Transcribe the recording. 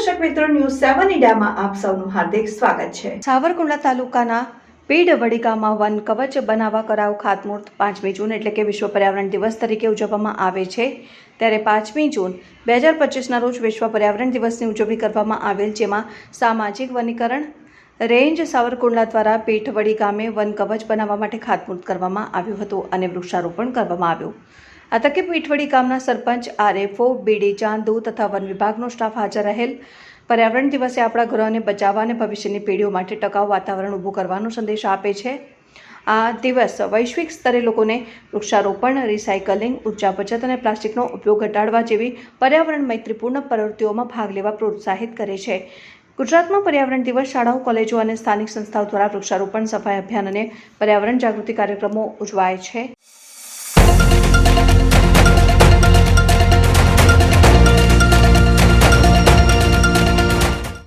મિત્રો ન્યૂઝ સેવન ઇન્ડિયામાં આપ સૌનું હાર્દિક સ્વાગત છે. સાવરકુંડલા તાલુકાના પીડવડી ગામમાં વન કવચ બનાવવા કરાવ ખાતમુહૂર્ત પાંચમી જૂન એટલે કે વિશ્વ પર્યાવરણ દિવસ તરીકે ઉજવવામાં આવે છે. ત્યારે પાંચમી જૂન બે હજાર પચીસના રોજ વિશ્વ પર્યાવરણ દિવસની ઉજવણી કરવામાં આવેલ જેમાં સામાજિક વનીકરણ, રેન્જ સાવરકુંડલા દ્વારા પીઠવડી ગામે વન કવચ બનાવવા માટે ખાતમુહૂર્ત કરવામાં આવ્યું હતું અને વૃક્ષારોપણ કરવામાં આવ્યું. આ પીઠવડી ગામના સરપંચ આરએફઓ, બીડી ચાંદુ તથા વન વિભાગનો સ્ટાફ હાજર રહેલ. પર્યાવરણ દિવસે આપણા ગ્રહને બચાવવા અને ભવિષ્યની પેઢીઓ માટે ટકાઉ વાતાવરણ ઊભું કરવાનો સંદેશ આપે છે. આ દિવસ વૈશ્વિક સ્તરે લોકોને વૃક્ષારોપણ, રિસાયકલિંગ, ઊર્જા બચત અને પ્લાસ્ટિકનો ઉપયોગ ઘટાડવા જેવી પર્યાવરણ મૈત્રીપૂર્ણ પ્રવૃત્તિઓમાં ભાગ લેવા પ્રોત્સાહિત કરે છે. ગુજરાતમાં પર્યાવરણ દિવસ શાળાઓ, કોલેજો અને સ્થાનિક સંસ્થાઓ દ્વારા વૃક્ષારોપણ સફાઈ અભિયાન અને પર્યાવરણ જાગૃતિ કાર્યક્રમો ઉજવાય છે.